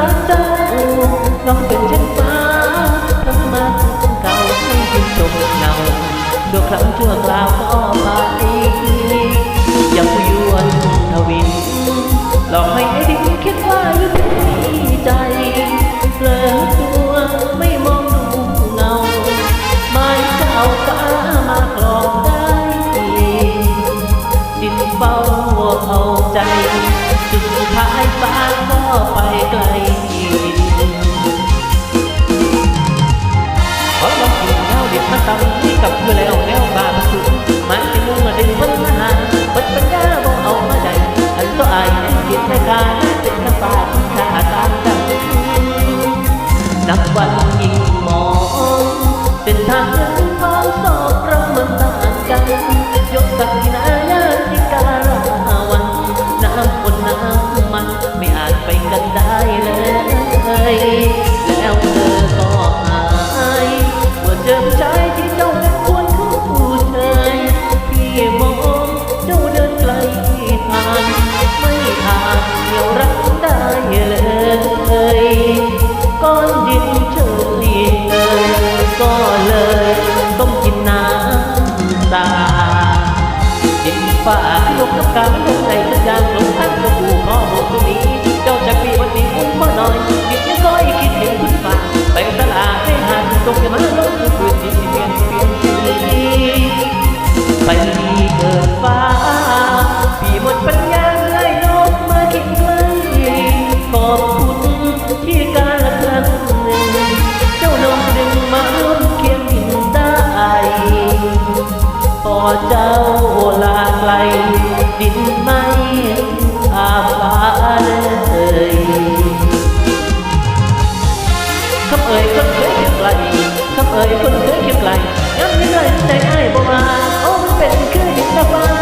รักเจ้าน้องเป็นเช่นฟ้าน้องมาถึงเก่าให้ดินจมเงาดวครั้งชั่วคราวก็ผ่าน เดินฟ้าขึ้นลงกับการลงใจสัญญาณลงทันกับผู้ขอโหดนี้ เจ้าจะปีวันนี้อุ้มมาหน่อยคิดยังก้อยคิดเห็นคุณฟ้าไปตลาดให้หันตรงจะมาลงคือปืนที่เปลี่ยนเปลี่ยนสีไปเกิดฟ้าพี่หมดปัญญาเลยนกมาคิดไกลขอบคุณที่การละครั้งหนึ่งเจ้านมดึงมาร่วมเคียงดินได้พอเจ้า ลาไกลดินไม่อาฟ้าเลยคำเอ่ยคนเคยเขียงไกลคำเอ่ยคนเคยเขียงไกลย้ำยังไงใจอ้ายบ่มาโอ้มันเป็นคือดินละฟ้า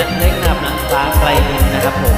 นั้นเล็กนับนางฟ้าไกลนินนะครับผม